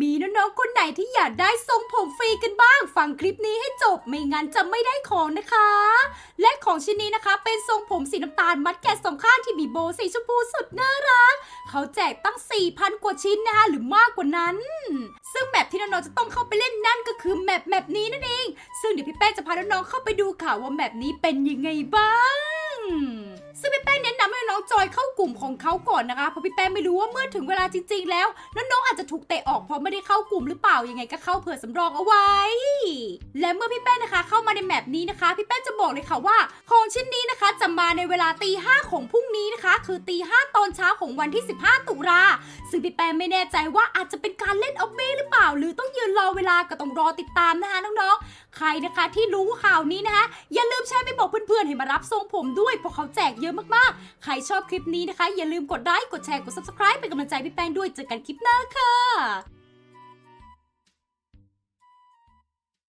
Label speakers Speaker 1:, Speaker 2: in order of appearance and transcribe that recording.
Speaker 1: มีน้องๆคนไหนที่อยากได้ทรงผมฟรีกันบ้าง ฟังคลิปนี้ให้จบไม่งั้นจะไม่ได้ของนะคะ และของชิ้นนี้นะคะ เป็นทรงผมสีน้ำตาลมัดแกะสองข้างที่มีโบสีชมพูสุดน่ารัก เขาแจกตั้ง 4,000 กว่าชิ้นนะคะหรือมากกว่านั้น ซึ่งแมปที่น้องๆจะต้องเข้าไปเล่นนั่นก็คือแมปแมปนี้นั่นเอง ซึ่งเดี๋ยวพี่แป้งจะพาน้องๆเข้าไปดูค่ะว่าแมปนี้เป็นยังไงบ้าง จอยเข้ากลุ่มของเขาก่อนนะคะเพราะพี่แป้งไม่รู้ว่าเมื่อถึงเวลาจริง ๆ แล้วน้องๆอาจจะถูกเตะออกเพราะไม่ได้เข้ากลุ่มหรือเปล่ายังไงก็เข้าเผื่อสำรองเอาไว้ และเมื่อพี่แป้งนะคะเข้ามาในแมปนี้นะคะ พี่แป้งจะบอกเลยค่ะว่าของชิ้นนี้นะคะจะมาในเวลาตีห้าของพรุ่งนี้นะคะ คือตีห้าตอนเช้าของวันที่ 15 ตุลาซึ่งพี่แป้งไม่แน่ใจว่าอาจจะเป็นการเล่นออฟเมหรือเปล่า หรือต้อง รอเวลาก็ต้องรอติดตามนะคะน้องๆ ใครนะคะที่รู้ข่าวนี้นะคะ อย่าลืมแชร์ไปบอกเพื่อนๆให้มารับทรงผมด้วยเพราะเขาแจกเยอะมากๆ ใครชอบคลิปนี้นะคะ อย่าลืมกดไลค์กดแชร์กด subscribe เป็นกำลังใจพี่แป้งด้วยเจอกันคลิปหน้าค่ะ